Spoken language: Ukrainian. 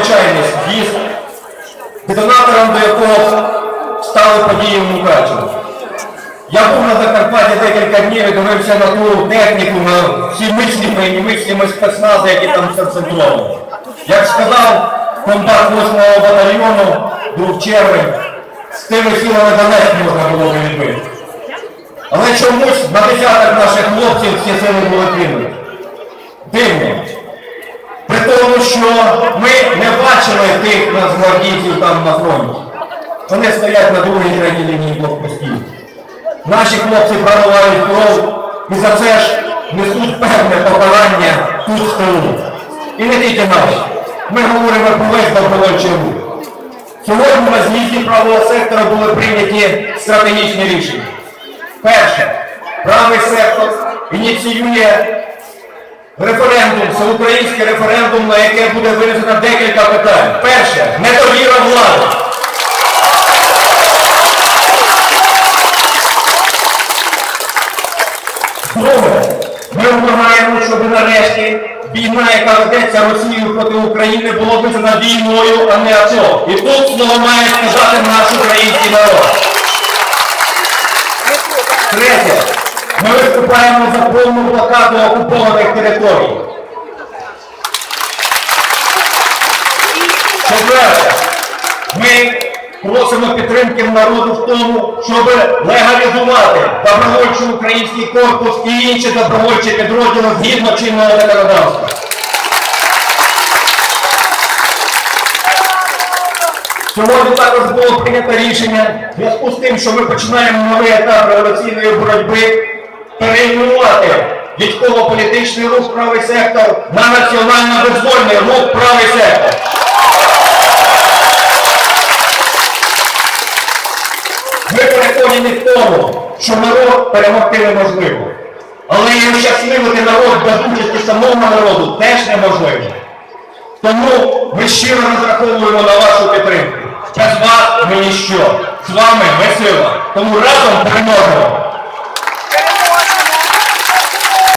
надзвичайний з'їзд, детонатором до якого стали події в Мукачево. Я був на Закарпатті декілька днів і дивився на ту техніку, на всі мислими і немислими спецнази, які там сконцентровані. Як сказав комбат 8-го батальйону, друг Червень, з тими силами Донецьк можна було відбити. Але чомусь на десяток наших хлопців всі сили були кинуті. Дивно. Що ми не бачили тих нацгвардійців там на фронті. Вони стоять на другій третій лінії блокпостів. Наші хлопці проливають кров і за це ж несуть певне покарання тут в тилу. І не тільки наші. Ми говоримо про весь добровольчий рух. Сьогодні на з'їзді правого сектора були прийняті стратегічні рішення. Перше, правий сектор ініціює референдум, всеукраїнський референдум, на яке буде винесено декілька питань. Перше, недовіра влади. Друге, ми вимагаємо, щоб нарешті війна, яка ведеться Росією проти України, була визнана війною, а не АТО. І тут слово має сказати наш український народ. Третє. Ми виступаємо за повну блокаду окупованих територій. Четверте. Ми просимо підтримки народу в тому, щоб легалізувати добровольчий український корпус і інші добровольчі підрозділи згідно чинного законодавства. Сьогодні також було прийнято рішення в зв'язку з тим, що ми починаємо новий етап революційної боротьби перейменувати військово-політичний рух правий сектор на національно-визвольний рух правий сектор. Ми переконані в тому, що народ перемогти неможливо. Але і ощасливити народ без участі самого народу теж неможливо. Тому ми щиро розраховуємо на вашу підтримку. Без вас ми ніщо. З вами ми сила. Тому разом переможемо.